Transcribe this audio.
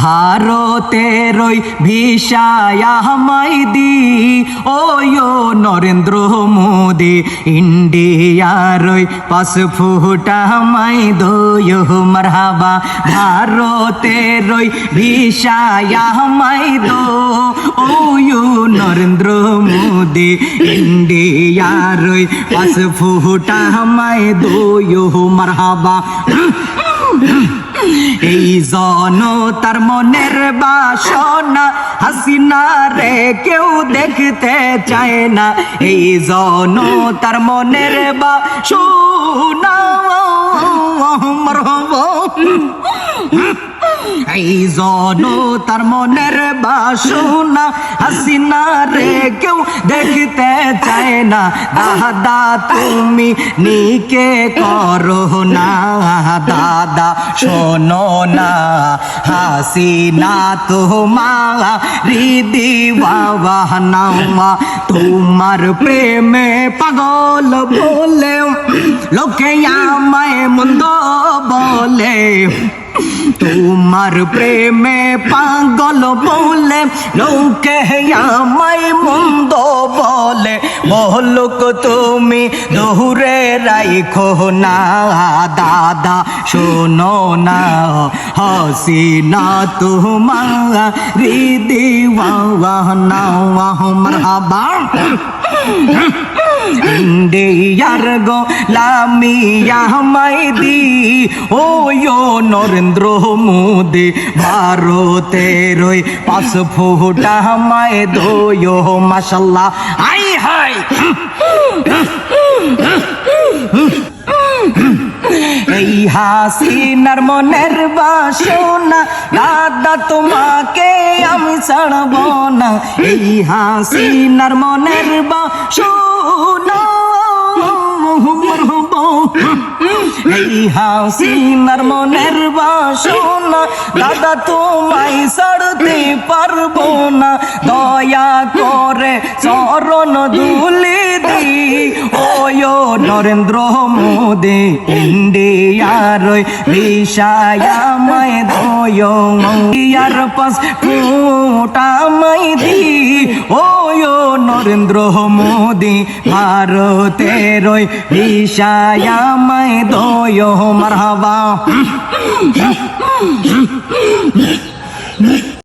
ভারতের ওই ভিসায়া হামাই দি ওয়ো নরেন্দ্র মোদি ইন্ডিয়ার ওই পাসপোর্টা হামাই দোয় মারহাবা। ভারতের ওই ভিসায়া হামাই দো, ওয়ো নরেন্দ্র মোদি ইন্ডিয়ার ওই পাসপোর্টা হামাই দোয় মারহাবা। এই জন তার মনের বাসনা, হাসিনা রে কেউ দেখতে চায় না। এই জন তার মনের বাসনা মরহবা এই জন তার মনের বাসনা, হাসিনা রে কেউ দেখতে চায় না। দাদা, তুমি নিকে করো না। দাদা, শোনো না, হাসিনা তোমার নামা তোমার প্রেমে পাগল বলে লোকে আমায় মন্দ বলে। তোমার প্রেমে পাগল বলে, লোকে আমায় মন্দ বলে। বলুক তুমি দৌড়ে রাইখো না, দাদা, শোনো না, হসি না তোমার হৃদি না মারহাবা। ইন্ডিয়ার গো লামিয়া মাইদি ওয়ো নরেন্দ্র মোদি ভারতের ওই পাঁচ ফুটা মাই দোয়ো মাসাল্লাহ আই হাই এই হাসিনার মনের বাসনা দাদা তোমাকে আমি ছাড়ব না। এই হাসিনার মনের বাসনা এই হাসিনার মনের বাসনা, দাদা তোমায় ছাড়তে পারব না। দয়া করে চরণ দুলি ওয়ো নরেন্দ্র মোদি, ইন্ডিয়ার বিষায়াময় পাস ফুটাময় দি ওয়ো নরেন্দ্র মোদি, ভারতের বিষায়াময় দয় মারহাবা।